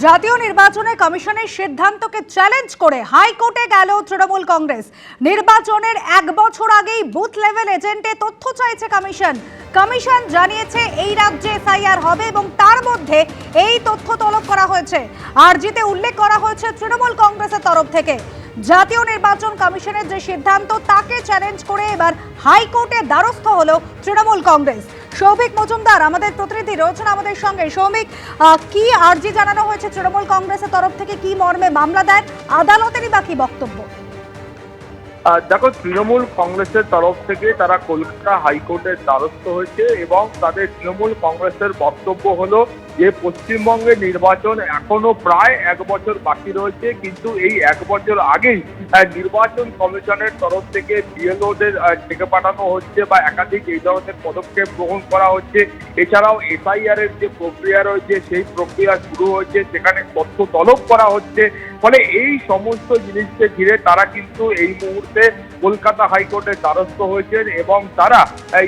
জাতীয় নির্বাচনে কমিশনের সিদ্ধান্তকে চ্যালেঞ্জ করে হাইকোর্টে গেল তৃণমূল কংগ্রেস। নির্বাচনের এক বছর আগেই বুথ লেভেল এজেন্টে তথ্য চাইছে কমিশন। কমিশন জানিয়েছে এই রাজ্যে এসআইআর হবে এবং তার মধ্যে এই তথ্য তলব করা হয়েছে। আরজিতে উল্লেখ করা হয়েছে তৃণমূল কংগ্রেসের তরফ থেকে। জাতীয় নির্বাচন কমিশনের যে সিদ্ধান্ত, তাকে চ্যালেঞ্জ করে এবার হাইকোর্টে দ্বারস্থ হলো তৃণমূল কংগ্রেস। সৌভিক মজুমদার, আমাদের প্রতিনিধি রয়েছেন আমাদের সঙ্গে। সৌমিক কি আর্জি জানানো হয়েছে তৃণমূল কংগ্রেসের তরফ থেকে? কি মর্মে মামলা দেন? আদালতেরই বাকি বক্তব্য? দেখো, তৃণমূল কংগ্রেসের তরফ থেকে তারা কলকাতা হাইকোর্টের দ্বারস্থ হয়েছে এবং তাদের তৃণমূল কংগ্রেসের বক্তব্য হলো যে পশ্চিমবঙ্গের নির্বাচন এখনও প্রায় এক বছর বাকি রয়েছে, কিন্তু এই এক বছর আগেই নির্বাচন কমিশনের তরফ থেকে বিএলওদের ডেকে পাঠানো হচ্ছে বা একাধিক এই ধরনের পদক্ষেপ গ্রহণ করা হচ্ছে। এছাড়াও এসআইআর এর যে প্রক্রিয়া রয়েছে, সেই প্রক্রিয়া শুরু হয়েছে, সেখানে তথ্য তলব করা হচ্ছে। ফলে এই সমস্ত জিনিসকে ঘিরে তারা কিন্তু এই মুহূর্তে কলকাতা হাইকোর্টের দ্বারস্থ হয়েছেন এবং তারা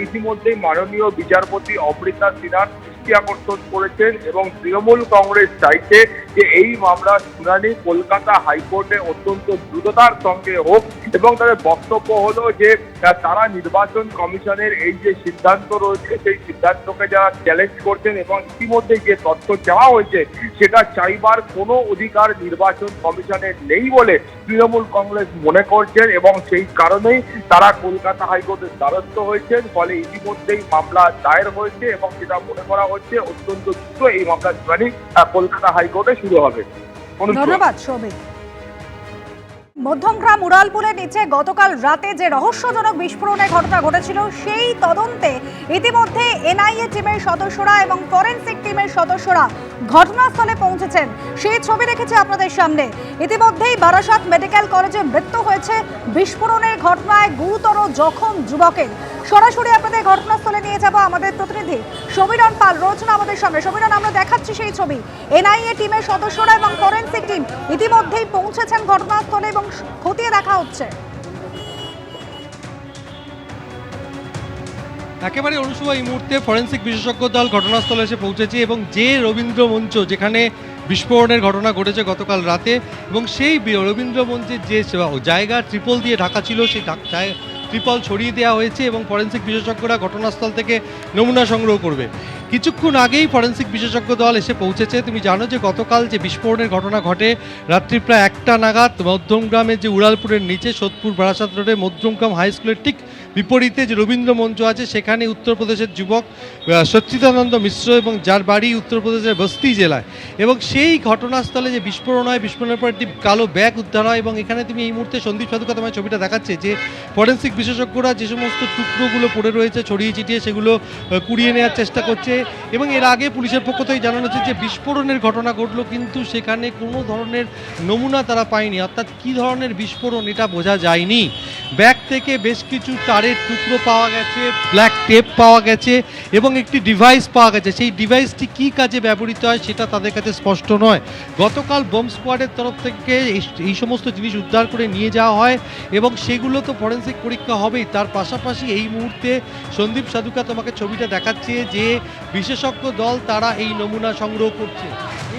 ইতিমধ্যেই মাননীয় বিচারপতি অমৃতা সিনহার দৃষ্টি আকর্ষণ করেছেন এবং তৃণমূল কংগ্রেস চাইছে যে এই মামলার শুনানি কলকাতা হাইকোর্টে অত্যন্ত দ্রুততার সঙ্গে হোক এবং তাদের বক্তব্য হলো যে তারা নির্বাচন কমিশনের এই যে সিদ্ধান্ত রয়েছে, সেই সিদ্ধান্তকে যারা চ্যালেঞ্জ করছেন এবং ইতিমধ্যে যে তথ্য চাওয়া হয়েছে, সেটা চাইবার কোনো অধিকার নির্বাচন কমিশনের নেই বলে তৃণমূল কংগ্রেস মনে করছেন এবং সেই কারণেই তারা কলকাতা হাইকোর্টের দ্বারস্থ হয়েছেন, ফলে ইতিমধ্যেই মামলা দায়ের হয়েছে এবং যেটা মনে করা হচ্ছে অত্যন্ত দ্রুত এই মামলার শুনানি কলকাতা হাইকোর্টে শুরু হবে। ধন্যবাদ সৌভিক মধ্যমগ্রাম উড়ালপুলের নিচে গতকাল রাতে যে রহস্যজনক বিস্ফোরণের ঘটনা ঘটেছিল, সেই তদন্তে ইতিমধ্যে এনআইএ টিমের সদস্যরা এবং ফরেন্সিক টিমের সদস্যরা ঘটনাস্থলে পৌঁছেছেন। সেই ছবি রেখেছে আপনাদের সামনে। ইতিমধ্যেই বারাসাত মেডিকেল কলেজে মৃত্যু হয়েছে। বিস্ফোরণের ঘটনায় গুরুতর জখম যুবকের। সরাসরি আপনাদের ঘটনাস্থলে নিয়ে যাব আমাদের প্রতিনিধি সমীরণ পাল। রয়েছেন আমাদের সামনে। সমীরণ, আমরা দেখাচ্ছি সেই ছবি। এনআইএ টিমের সদস্যরা এবং ফরেন্সিক টিম ইতিমধ্যেই পৌঁছেছেন ঘটনাস্থলে এবং খতিয়ে দেখা হচ্ছে। একেবারে অনুসভা এই মুহূর্তে ফরেন্সিক বিশেষজ্ঞ দল ঘটনাস্থলে এসে পৌঁছেছে এবং যে রবীন্দ্র মঞ্চ যেখানে বিস্ফোরণের ঘটনা ঘটেছে গতকাল রাতে এবং সেই রবীন্দ্র মঞ্চের যে জায়গা ট্রিপল দিয়ে ঢাকা ছিল, সেই ট্রিপল ছড়িয়ে দেওয়া হয়েছে এবং ফরেন্সিক বিশেষজ্ঞরা ঘটনাস্থল থেকে নমুনা সংগ্রহ করবে। কিছুক্ষণ আগেই ফরেন্সিক বিশেষজ্ঞ দল এসে পৌঁছেছে। তুমি জানো যে গতকাল যে বিস্ফোরণের ঘটনা ঘটে, রাত্রি প্রায় একটা নাগাদ মধ্যমগ্রামের যে উড়ালপুরের নিচে সোদপুর বারাসাত রোডে মধ্যমগ্রাম হাই স্কুলের ঠিক বিপরীতে যে রবীন্দ্র মঞ্চ আছে, সেখানে উত্তরপ্রদেশের যুবক সচ্চিদানন্দ মিশ্র এবং যার বাড়ি উত্তরপ্রদেশের বস্তি জেলায়। এবং সেই ঘটনাস্থলে যে বিস্ফোরণ হয়, বিস্ফোরণের পর একটি কালো ব্যাগ উদ্ধার হয় এবং এখানে তুমি এই মুহূর্তে সন্দীপ সাধুকা তোমার ছবিটা দেখাচ্ছে যে ফরেন্সিক বিশেষজ্ঞরা যে সমস্ত টুকরোগুলো পড়ে রয়েছে, ছড়িয়ে ছিটিয়ে সেগুলো কুড়িয়ে নেওয়ার চেষ্টা করছে এবং এর আগে পুলিশের পক্ষ থেকে জানানো হচ্ছে যে বিস্ফোরণের ঘটনা ঘটলো, কিন্তু সেখানে কোনো ধরনের নমুনা তারা পায়নি। অর্থাৎ কী ধরনের বিস্ফোরণ এটা বোঝা যায়নি। ব্যাগ থেকে বেশ কিছু তারের টুকরো পাওয়া গেছে ব্ল্যাক টেপ পাওয়া গেছে এবং একটি ডিভাইস পাওয়া গেছে। সেই ডিভাইসটি কী কাজে ব্যবহৃত হয় সেটা তাদের কাছে স্পষ্ট নয়। গতকাল বোম স্কোয়াডের তরফ থেকে এই- সমস্ত জিনিস উদ্ধার করে নিয়ে যাওয়া হয় এবং সেগুলো তো ফরেন্সিক পরীক্ষা হবেই। তার পাশাপাশি এই মুহূর্তে সন্দীপ সাধুকা তোমাকে ছবিটা দেখাচ্ছে যে বিশেষজ্ঞ দল তারা এই নমুনা সংগ্রহ করছে।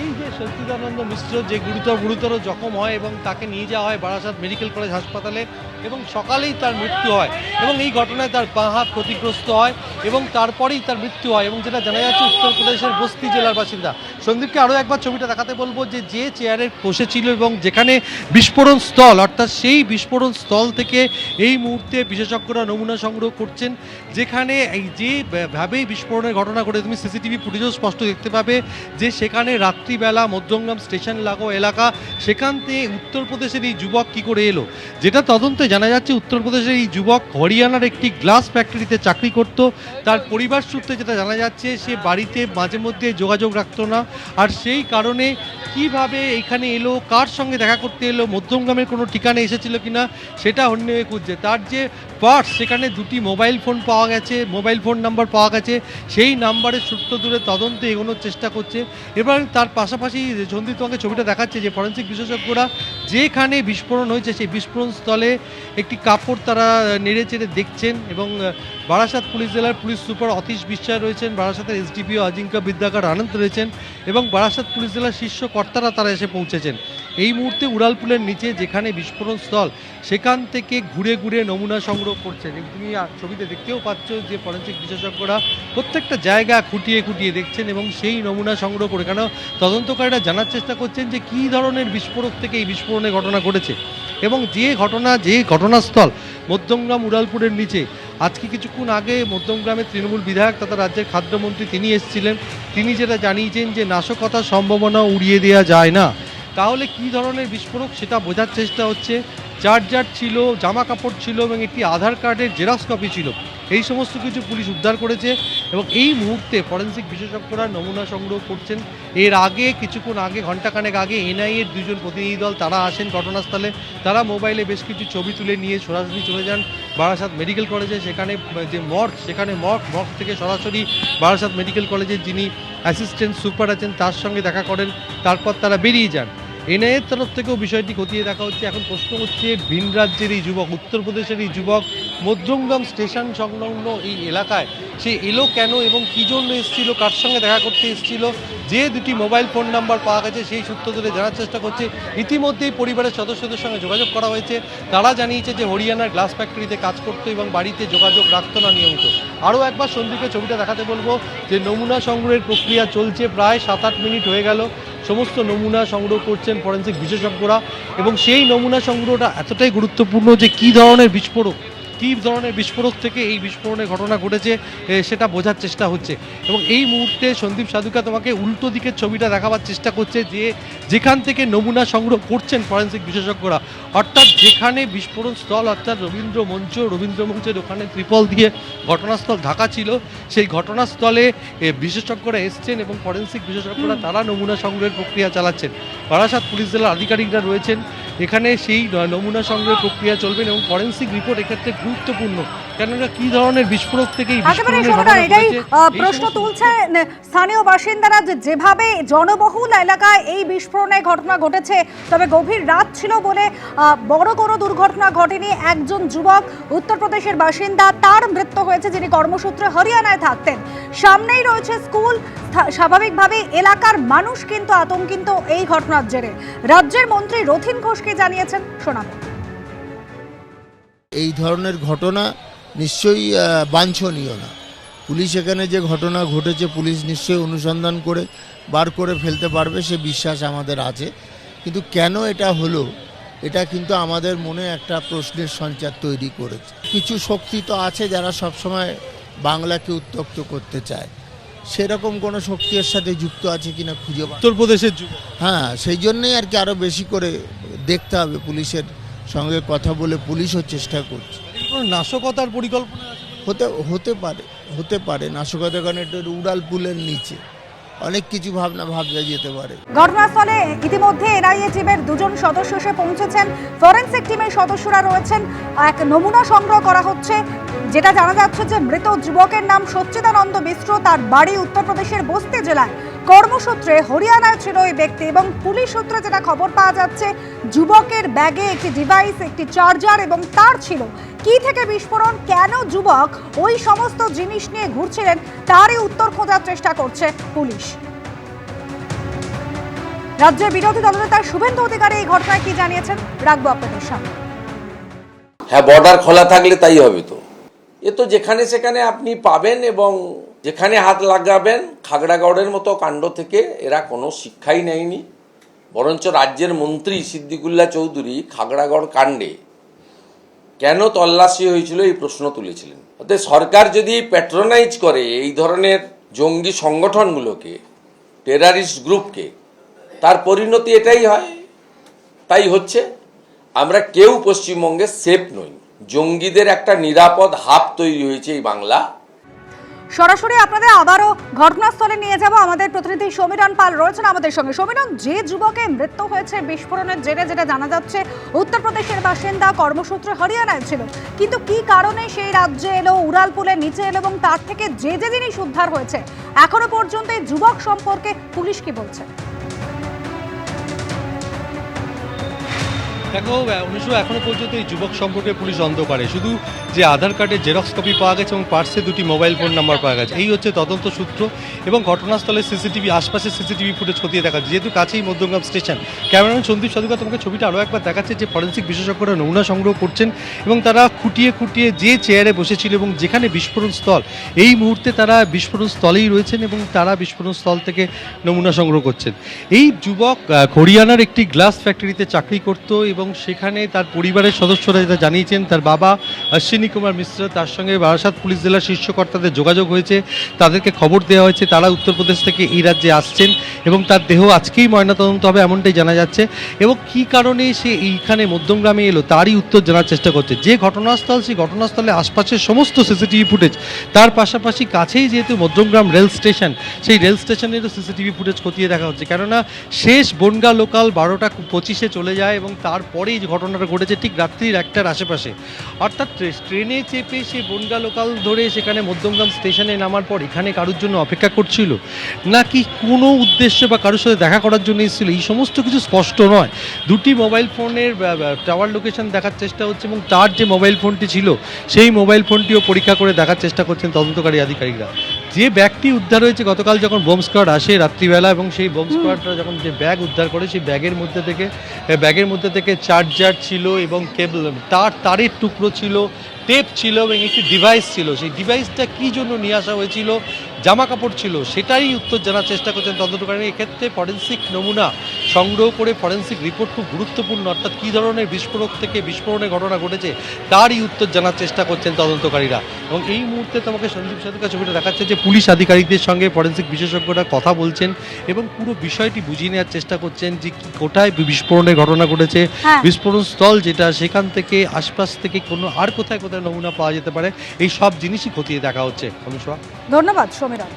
এই যে সচ্চিদানন্দ মিশ্র যে গুরুতর গুরুতর জখম হয় এবং তাকে নিয়ে যাওয়া হয় বারাসাত মেডিকেল কলেজ হাসপাতালে এবং সকালেই তার মৃত্যু হয় এবং এই ঘটনায় তার বাঁ হাত ক্ষতিগ্রস্ত হয় এবং তারপরেই তার মৃত্যু হয় এবং যেটা জানা যাচ্ছে উত্তরপ্রদেশের বস্তি জেলার বাসিন্দা। সন্দীপকে আরও একবার ছবিটা দেখাতে বলব যে যে চেয়ারে বসেছিল এবং যেখানে বিস্ফোরণ স্থল, অর্থাৎ সেই বিস্ফোরণ স্থল থেকে এই মুহূর্তে বিশেষজ্ঞরা নমুনা সংগ্রহ করছেন, যেখানে এই যে ভাবেই বিস্ফোরণের ঘটনা ঘটে, তুমি সিসিটিভি ফুটেজও স্পষ্ট দেখতে পাবে যে সেখানে রাত্রিবেলা মধ্যমগ্রাম স্টেশন লাগো এলাকা, সেখান থেকে উত্তরপ্রদেশের এই যুবক কি করে এলো? যেটা তদন্তে জানা যাচ্ছে, উত্তরপ্রদেশের এই যুবক হরিয়ানার একটি গ্লাস ফ্যাক্টরিতে চাকরি করত। তার পরিবার সূত্রে যেটা জানা যাচ্ছে, সে বাড়িতে মাঝে মধ্যে যোগাযোগ রাখতো না। আর সেই কারণে কীভাবে এখানে এলো, কার সঙ্গে দেখা করতে এলো মধ্যমগ্রামের কোনো ঠিকানা এসেছিল কিনা, সেটা অন্য খুঁজছে। তার যে পার্স, সেখানে দুটি মোবাইল ফোন পাওয়া গেছে, মোবাইল ফোন নাম্বার পাওয়া গেছে। সেই নাম্বারের সূত্র ধরে তদন্তে এগোনোর চেষ্টা করছে। এবং তার পাশাপাশি সন্দীপ তোমাকে ছবিটা দেখাচ্ছে যে, ফরেন্সিক বিশেষজ্ঞরা যেখানে বিস্ফোরণ হয়েছে, সেই বিস্ফোরণ স্থলে একটি কাপড় তারা নেড়ে চেড়ে দেখছেন এবং বারাসাত পুলিশ জেলার পুলিশ সুপার অতীশ বিশ্বাস রয়েছেন, বারাসাতের এসডিপিও অজিঙ্কা বিদ্যাকার আনন্দ রয়েছেন এবং বারাসাত পুলিশ জেলার শীর্ষ কর্তারা তারা এসে পৌঁছেছেন। এই মুহূর্তে উড়ালপুলের নিচে যেখানে বিস্ফোরণ স্থল, সেখান থেকে ঘুরে ঘুরে নমুনা সংগ্রহ করছেন তুমি ছবিতে দেখতেও পাচ্ছ যে ফরেন্সিক বিশেষজ্ঞরা প্রত্যেকটা জায়গা খুঁটিয়ে খুঁটিয়ে দেখছেন এবং সেই নমুনা সংগ্রহ করে, কেন তদন্তকারীরা জানার চেষ্টা করছেন যে কী ধরনের বিস্ফোরক থেকে এই বিস্ফোরণের ঘটনা ঘটেছে। এবং যে ঘটনা, যে ঘটনাস্থল মধ্যমগ্রাম উড়ালপুরের নিচে, আজকে কিছুক্ষণ আগে মধ্যমগ্রামের তৃণমূল বিধায়ক তথা রাজ্যের খাদ্যমন্ত্রী তিনি এসেছিলেন। তিনি যেটা জানিয়েছেন যে নাশকতার সম্ভাবনা উড়িয়ে দেওয়া যায় না। তাহলে কি ধরনের বিস্ফোরক সেটা বোঝার চেষ্টা হচ্ছে। চার্জার ছিল, জামা কাপড় ছিল এবং একটি আধার কার্ডের জেরক্স কপি ছিল। এই সমস্ত কিছু পুলিশ উদ্ধার করেছে এবং এই মুহূর্তে ফরেন্সিক বিশেষজ্ঞরা নমুনা সংগ্রহ করছেন। এর আগে, কিছুক্ষণ আগে ঘন্টাখানেক আগে এনআইএর দুজন প্রতিনিধি দল তারা আসেন ঘটনাস্থলে। তারা মোবাইলে বেশ কিছু ছবি তুলে নিয়ে সরাসরি চলে যান বারাসাত মেডিকেল কলেজে। সেখানে, যে মর্গ সেখানে মর্গ মর্গ থেকে সরাসরি বারাসাত মেডিকেল কলেজের যিনি অ্যাসিস্ট্যান্ট সুপার আছেন, তার সঙ্গে দেখা করেন। তারপর তারা বেরিয়ে যান। এনআইএর তরফ থেকেও বিষয়টি খতিয়ে দেখা হচ্ছে। এখন প্রশ্ন হচ্ছে, ভিন রাজ্যের এই যুবক উত্তরপ্রদেশের এই যুবক, মধ্যমগ্রাম স্টেশন সংলগ্ন এই এলাকায় সে এলো কেন এবং কী জন্য এসেছিল, কার সঙ্গে দেখা করতে এসেছিল? যে দুটি মোবাইল ফোন নাম্বার পাওয়া গেছে, সেই সূত্র ধরে জানার চেষ্টা করছে। ইতিমধ্যেই পরিবারের সদস্যদের সঙ্গে যোগাযোগ করা হয়েছে। তারা জানিয়েছে যে হরিয়ানার গ্লাস ফ্যাক্টরিতে কাজ করতো এবং বাড়িতে যোগাযোগ রাখতো না নিয়মিত। আরও একবার সন্দীপের ছবিটা দেখাতে বলব যে, নমুনা সংগ্রহের প্রক্রিয়া চলছে প্রায় সাত আট মিনিট হয়ে গেল। সমস্ত নমুনা সংগ্রহ করছেন ফরেন্সিক বিশেষজ্ঞরা এবং সেই নমুনা সংগ্রহটা এতটাই গুরুত্বপূর্ণ যে কি ধরনের বিস্ফোরক? কী ধরনের বিস্ফোরক থেকে এই বিস্ফোরণের ঘটনা ঘটেছে সেটা বোঝার চেষ্টা হচ্ছে। এবং এই মুহূর্তে সন্দীপ সাধুকা তোমাকে উল্টো দিকের ছবিটা দেখাবার চেষ্টা করছে যে যেখান থেকে নমুনা সংগ্রহ করছেন ফরেন্সিক বিশেষজ্ঞরা। অর্থাৎ যেখানে বিস্ফোরণ স্থল অর্থাৎ রবীন্দ্র মঞ্চ রবীন্দ্র মঞ্চের ওখানে ত্রিপল দিয়ে ঘটনাস্থল ঢাকা ছিল সেই ঘটনাস্থলে বিশেষজ্ঞরা এসছেন এবং ফরেন্সিক বিশেষজ্ঞরা তারা নমুনা সংগ্রহের প্রক্রিয়া চালাচ্ছেন। বারাসাত পুলিশ জেলার আধিকারিকরা রয়েছেন এখানে সেই নমুনা সংগ্রহের প্রক্রিয়া চলবেন এবং ফরেন্সিক রিপোর্ট এক্ষেত্রে গুরুত্বপূর্ণ। কেননা কি ধরনের বিস্ফোরক থেকে বিস্ফোরণের সমুদয় এটাই প্রশ্ন তুলছে স্থানীয় বাসিন্দারা যেভাবে জনবহুল এলাকায় এই বিস্ফোরণের ঘটনা ঘটেছে তবে গভীর রাত ছিল বলে বড় কোনো দুর্ঘটনা ঘটেনি। একজন যুবক উত্তরপ্রদেশের বাসিন্দা তার মৃত্যু হয়েছে যিনি কর্মসূত্রে হরিয়ানায় থাকতেন। সামনেই রয়েছে স্কুল। স্বাভাবিকভাবে এলাকার মানুষ কিন্তু আতঙ্কিত এই ঘটনার জেরে। রাজ্যের মন্ত্রী রথিন ঘোষকে জানিয়েছেন শোনাবো। এই ধরনের ঘটনা নিশ্চয়ই বাঞ্ছনীয় না। পুলিশ এখানে যে ঘটনা ঘটেছে পুলিশ নিশ্চয়ই অনুসন্ধান করে বার করে ফেলতে পারবে সে বিশ্বাস আমাদের আছে। কিন্তু কেন এটা হলো এটা কিন্তু আমাদের মনে একটা প্রশ্নের সঞ্চার তৈরি করেছে। কিছু শক্তি তো আছে যারা সবসময় বাংলাকে উত্তক্ত করতে চায়। সেরকম কোনো শক্তি এর সাথে যুক্ত আছে কিনা খুঁজে উত্তরপ্রদেশের হ্যাঁ সেই জন্যই আর কি আরও বেশি করে দেখতে হবে পুলিশের সঙ্গে কথা বলে পুলিশও চেষ্টা করছে। নাশকতার পরিকল্পনা হতে হতে পারে হতে পারে। নাশকতার কারণে এটা উড়াল পুলের নিচে। অনেক কিছু ভাবনা ভাবনা যেতে পারে। ঘটনাস্থলে ইতিমধ্যে এনআইএ টিমের দুজন সদস্য এসে পৌঁছেছেন। ফরেনসিক টিমের সদস্যরা রয়েছেন। এক নমুনা সংগ্রহ করা হচ্ছে যেটা জানা যাচ্ছে যে মৃত যুবকের নাম সচ্চিদানন্দ মিশ্র। তার বাড়ি উত্তরপ্রদেশের বস্তি জেলায়। কর্মসূত্রে হরিয়ানায় ছিল ওই ব্যক্তি এবং পুলিশ সূত্রে যেটা খবর পাওয়া যাচ্ছে, যুবকের ব্যাগে একটি ডিভাইস একটি চার্জার এবং তার ছিল। কি থেকে বিস্ফোরণ, কেন যুবক ওই সমস্ত জিনিস নিয়ে ঘুরছিলেন, তারই উত্তর খোঁজার চেষ্টা করছে পুলিশ। রাজ্যের বিরোধী দলনেতা শুভেন্দু অধিকারী এই ঘটনায় কি জানিয়েছেন, রাখব আপনাদের সামনে। হ্যাঁ বর্ডার খোলা থাকলে তাই হবে তো। এ তো যেখানে সেখানে আপনি পাবেন এবং যেখানে হাত লাগাবেন খাগড়াগড়ের মতো কাণ্ড থেকে এরা কোনো শিক্ষাই নেয়নি। বরঞ্চ রাজ্যের মন্ত্রী সিদ্দিকুল্লাহ চৌধুরী খাগড়াগড় কাণ্ডে কেন তল্লাশি হয়েছিল এই প্রশ্ন তুলেছিলেন। অতএব সরকার যদি প্যাট্রোনাইজ করে এই ধরনের জঙ্গি সংগঠনগুলোকে টেরারিস্ট গ্রুপকে তার পরিণতি এটাই হয়, তাই হচ্ছে আমরা কেউ পশ্চিমবঙ্গে সেফ নই। জঙ্গিদের একটা নিরাপদ হাব তৈরি হয়েছে এই বাংলা সরাসরি আপনাদের আবারও ঘটনাস্থলে নিয়ে যাব আমাদের প্রতিনিধি সমীরণ পাল রয়েছেন আমাদের সঙ্গে। সমীরণ, যে যুবকের মৃত্যু হয়েছে বিস্ফোরণের জেরে যেটা জানা যাচ্ছে, উত্তরপ্রদেশের বাসিন্দা কর্মসূত্রে হরিয়ানায় ছিল। কিন্তু কি কারণে সেই রাজ্যে এলো উড়ালপুলের নিচে এলো এবং তার থেকে যে যে জিনিস উদ্ধার হয়েছে, এখনও পর্যন্ত এই যুবক সম্পর্কে পুলিশ কি বলছে? দেখো উনিশশো এখনও পর্যন্ত এই যুবক সম্পর্কে পুলিশ অন্ধকারে। শুধু যে আধার কার্ডের জেরক্স কপি পাওয়া গেছে এবং পার্সে দুটি মোবাইল ফোন নাম্বার পাওয়া গেছে। এই হচ্ছে তদন্ত সূত্র এবং ঘটনাস্থলে সিসিটিভি, আশপাশে সিসিটিভি ফুটেজ খতিয়ে দেখা। যেহেতু কাছেই মধ্যমগ্রাম স্টেশন, ক্যামেরাম্যান সন্দীপ সাধুকা তোমাকে ছবিটা আরও একবার দেখাচ্ছে যে ফরেন্সিক বিশেষজ্ঞরা নমুনা সংগ্রহ করছেন এবং তারা খুঁটিয়ে খুঁটিয়ে যে চেয়ারে বসেছিল এবং যেখানে বিস্ফোরণ স্থল, এই মুহূর্তে তারা বিস্ফোরণ স্থলেই রয়েছেন এবং তারা বিস্ফোরণ স্থল থেকে নমুনা সংগ্রহ করছেন। এই যুবক হরিয়ানার একটি গ্লাস ফ্যাক্টরিতে চাকরি করত এবং সেখানে তার পরিবারের সদস্যরা যেটা জানিয়েছেন, তার বাবা অশ্বিনী কুমার মিশ্র, তার সঙ্গে বারাসাত পুলিশ জেলার শীর্ষ কর্তাদের যোগাযোগ হয়েছে। তাদেরকে খবর দেওয়া হয়েছে, তারা উত্তরপ্রদেশ থেকে এই রাজ্যে আসছেন এবং তার দেহ আজকেই ময়নাতদন্ত হবে এমনটাই জানা যাচ্ছে এবং কী কারণে সে এইখানে মধ্যমগ্রামে এলো তারই উত্তর জানার চেষ্টা করছে। যে ঘটনাস্থল, সেই ঘটনাস্থলে আশপাশের সমস্ত সিসিটিভি ফুটেজ, তার পাশাপাশি কাছেই যেহেতু মধ্যমগ্রাম রেল স্টেশন, সেই রেল স্টেশনেরও সিসিটিভি ফুটেজ খতিয়ে দেখা হচ্ছে। কেননা শেষ বনগা লোকাল বারোটা পঁচিশে চলে যায় এবং তারপরেই যে ঘটনাটা ঘটেছে ঠিক রাত্রির একটার আশেপাশে। অর্থাৎ ট্রেনে চেপে সে বনগা লোকাল ধরে সেখানে মধ্যমগ্রাম স্টেশনে নামার পর এখানে কারোর জন্য অপেক্ষা করছিল? নাকি কোনো উদ্দেশ্য বা কারোর সাথে দেখা করার জন্য এসেছিল? এই সমস্ত কিছু স্পষ্ট নয়। দুটি মোবাইল ফোনের টাওয়ার লোকেশন দেখার চেষ্টা হচ্ছে এবং তার যে মোবাইল ফোনটি ছিল সেই মোবাইল ফোনটিও পরীক্ষা করে দেখার চেষ্টা করছেন তদন্তকারী আধিকারিকরা। যে ব্যাগটি উদ্ধার হয়েছে গতকাল যখন বোম স্কোয়াড আসে রাত্রিবেলা এবং সেই বোম স্কোয়াডরা যখন যে ব্যাগ উদ্ধার করে সেই ব্যাগের মধ্যে থেকে ব্যাগের মধ্যে থেকে চার্জার ছিল এবং কেবল তার তারের টুকরো ছিল টেপ ছিল এবং একটি ডিভাইস ছিল। সেই ডিভাইসটা কী জন্য নিয়ে আসা হয়েছিল? জামা কাপড় ছিল সেটাই উত্তর জানার চেষ্টা করছেন তদন্তকারী এক্ষেত্রে ফরেন্সিক নমুনা সংগ্রহ করে ফরেন্সিক রিপোর্ট খুব গুরুত্বপূর্ণ অর্থাৎ কী ধরনের বিস্ফোরক থেকে বিস্ফোরণের ঘটনা ঘটেছে তারই উত্তর জানার চেষ্টা করছেন তদন্তকারীরা। এবং এই মুহূর্তে তোমাকে সঞ্জীব সাধুকা ছবিটা দেখাচ্ছে যে পুলিশ আধিকারিকদের সঙ্গে ফরেন্সিক বিশেষজ্ঞরা কথা বলছেন এবং পুরো বিষয়টি বুঝিয়ে নেওয়ার চেষ্টা করছেন যে কোথায় বিস্ফোরণের ঘটনা ঘটেছে। হ্যাঁ। বিস্ফোরণ স্থল যেটা সেখান থেকে আশপাশ থেকে কোনো আর কোথায় কোথায় নমুনা পাওয়া যেতে পারে এই সব জিনিসই খতিয়ে দেখা হচ্ছে। ধন্যবাদ সমীরণ।